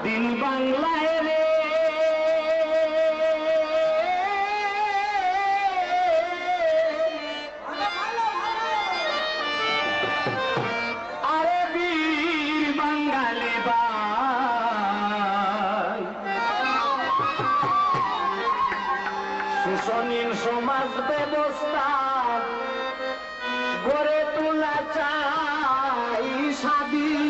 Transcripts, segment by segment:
স্বাধীন বাংলায় রে। সমাজ ব্যবস্থা গড়ে তোলা চাই স্বাধীন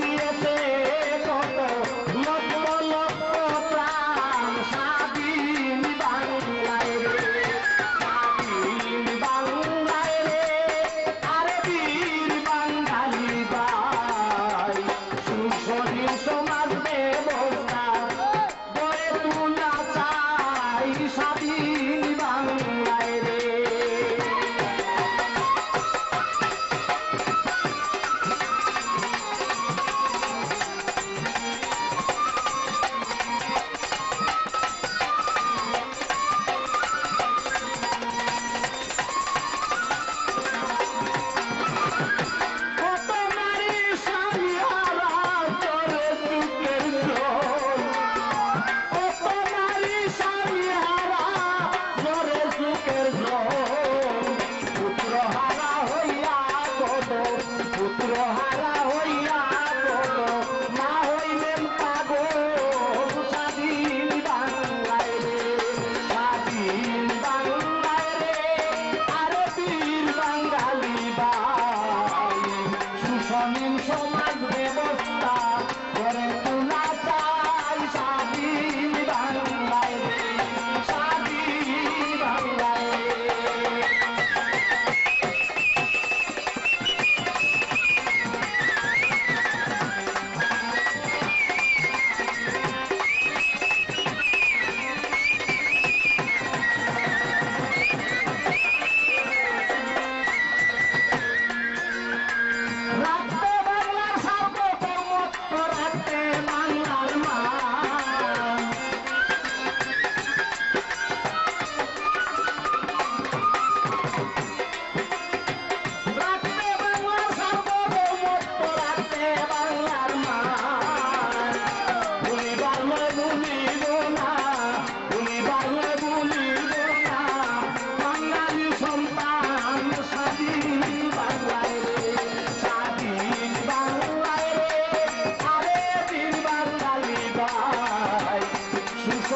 Oh my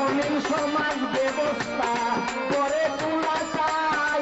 আধুনিক সমাজ ব্যবস্থা করে তোলা চাই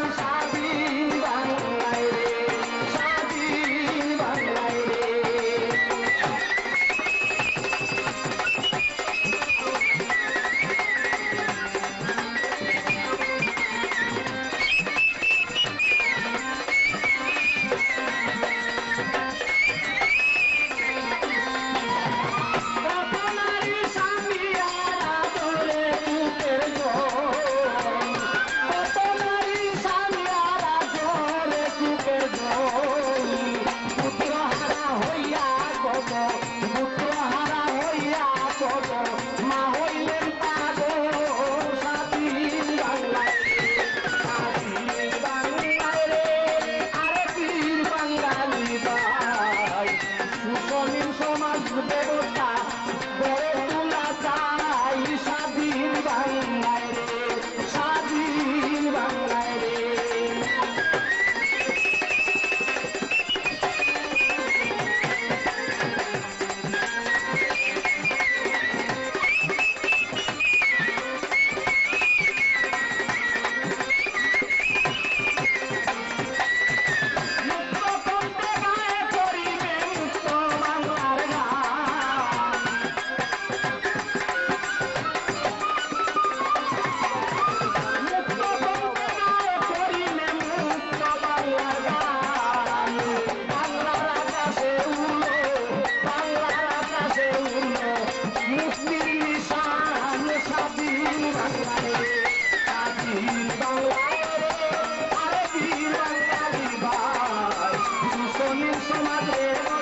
sou madeira.